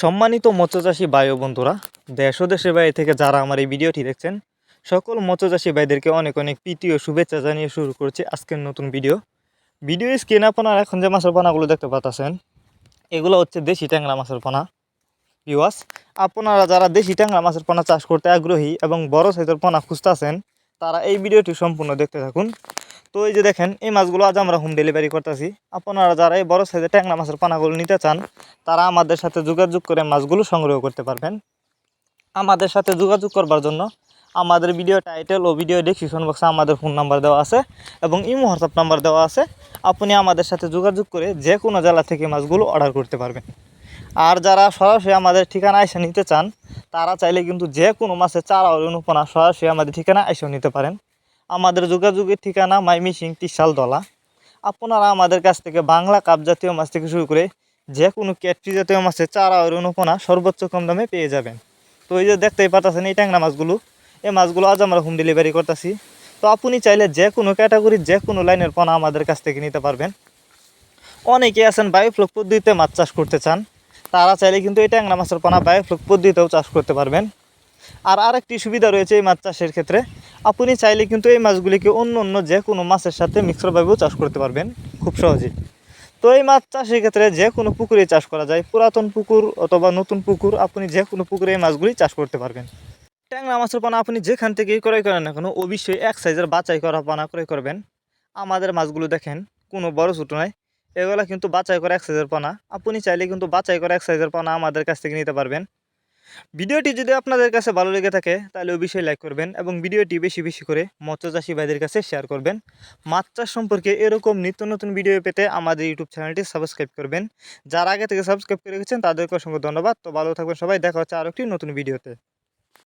সম্মানিত মৎস্যচাষী ভাই ও বন্ধুরা, দেশ ও দেশের বাইরে থেকে যারা আমার এই ভিডিওটি দেখছেন, সকল মৎস্যচাষী ভাইদেরকে অনেক অনেক প্রীতি ও শুভেচ্ছা জানিয়ে শুরু করছি আজকের নতুন ভিডিও। ভিডিও স্ক্রিনে আপনারা এখন যে মাছের পোনাগুলো দেখতে পাচ্ছেন, এগুলো হচ্ছে দেশি ট্যাংরা মাছের পোনা। ভিওয়াস আপনারা যারা দেশি ট্যাংরা মাছের পোনা চাষ করতে আগ্রহী এবং বড় সাইজের পোনা খুঁজতেছেন, তারা এই ভিডিওটি সম্পূর্ণ দেখতে থাকুন। তো এই যে দেখেন, এই মাছগুলো আজ আমরা হোম ডেলিভারি করতেছি। আপনারা যারা এই বড় সাইজের ট্যাংরা মাছের পানাগুলো নিতে চান, তারা আমাদের সাথে যোগাযোগ করে মাছগুলো সংগ্রহ করতে পারবেন। আমাদের সাথে যোগাযোগ করবার জন্য আমাদের ভিডিও টাইটেল ও ভিডিও ডেসক্রিপশন বক্সে আমাদের ফোন নাম্বার দেওয়া আছে এবং ইমো হোয়াটসঅ্যাপ নাম্বার দেওয়া আছে। আপনি আমাদের সাথে যোগাযোগ করে যে কোনো জেলা থেকে মাছগুলো অর্ডার করতে পারবেন। আর যারা সরাসরি আমাদের ঠিকানা এসে নিতে চান, তারা চাইলে কিন্তু যে কোনো মাছের চারা অনুপনা সরাসরি আমাদের ঠিকানা এসেও নিতে পারেন। আমাদের যোগাযোগের ঠিকানা মাইমিসিং ত্রিশাল দলা আপনারা আমাদের কাছ থেকে বাংলা কাপ জাতীয় মাছ থেকে শুরু করে যে কোনো ক্যাটরি জাতীয় মাছের চারা ও অনুপনা সর্বোচ্চ কম দামে পেয়ে যাবেন। তো এই যে দেখতেই পাচ্ছেন এই ট্যাংরা মাছগুলো, এই মাছগুলো আজ আমরা হোম ডেলিভারি করতেছি। তো আপনি চাইলে যে কোনো ক্যাটাগরির যে কোনো লাইনের পোনা আমাদের কাছ থেকে নিতে পারবেন। অনেকে আছেন বায়োফ্লক পদ্ধতিতে মাছ চাষ করতে চান, তারা চাইলে কিন্তু এই ট্যাংরা মাছের পোনা বায়োফ্লক পদ্ধতিতেও চাষ করতে পারবেন। আর আরেকটি সুবিধা রয়েছে এই মাছ চাষের ক্ষেত্রে। আপনি চাইলে কিন্তু এই মাছগুলিকে অন্য অন্য যে কোনো মাছের সাথে মিশ্রভাবেও চাষ করতে পারবেন, খুব সহজেই। তো এই মাছ চাষের ক্ষেত্রে যে কোনো পুকুরে চাষ করা যায়, পুরাতন পুকুর অথবা নতুন পুকুর, আপনি যে কোনো পুকুরে এই মাছগুলি চাষ করতে পারবেন। ট্যাংরা মাছের পানা আপনি যেখান থেকে ক্রয় করেন না কেন, অবশ্যই এক সাইজের বাছাই করা পানা ক্রয় করবেন। আমাদের মাছগুলো দেখেন, কোনো বড় ছোটো নয়, এগুলো কিন্তু বাছাই করা এক সাইজের পানা। আপনি চাইলে কিন্তু বাছাই করা এক সাইজের পানা আমাদের কাছ থেকে নিতে পারবেন। ভিডিওটি যদি আপনাদের কাছে ভালো লেগে থাকে, তাহলে অবশ্যই লাইক করবেন এবং ভিডিওটি বেশি বেশি করে মৎস্যচাষী ভাইদের কাছে শেয়ার করবেন। মাছ চাষ সম্পর্কে এরকম নিত্য নতুন ভিডিও পেতে আমাদের ইউটিউব চ্যানেলটি সাবস্ক্রাইব করবেন। যারা আগে থেকে সাবস্ক্রাইব করে রেখেছেন, তাদেরকে অসংখ্য ধন্যবাদ। তো ভালো থাকবেন সবাই, দেখা হচ্ছে আরও একটি নতুন ভিডিওতে